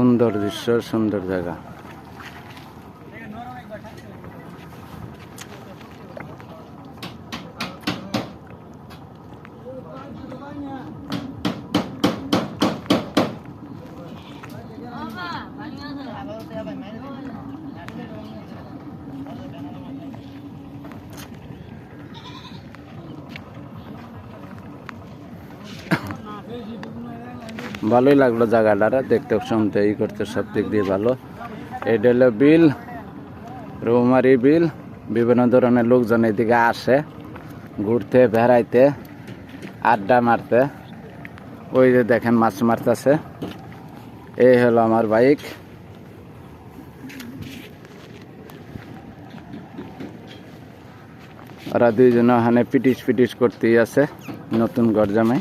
সুন্দর দৃশ্য সুন্দর জায়গা। ভালোই লাগল জায়গাটা দেখতে শুনতে, ই করতে সব দিক দিয়ে ভালো। এটা হলো বিল, রৌমারি বিল, বিভিন্ন ধরনের লোকজন এদিকে আসে, ঘুরতে, বেড়াইতে, আড্ডা মারতে। ওই যে দেখেন মাছ মারতেছে। এই হলো আমার বাইক। ওরা দুইজন ওখানে পিটিস পিটিস করতেই আছে, নতুন ঘর জামাই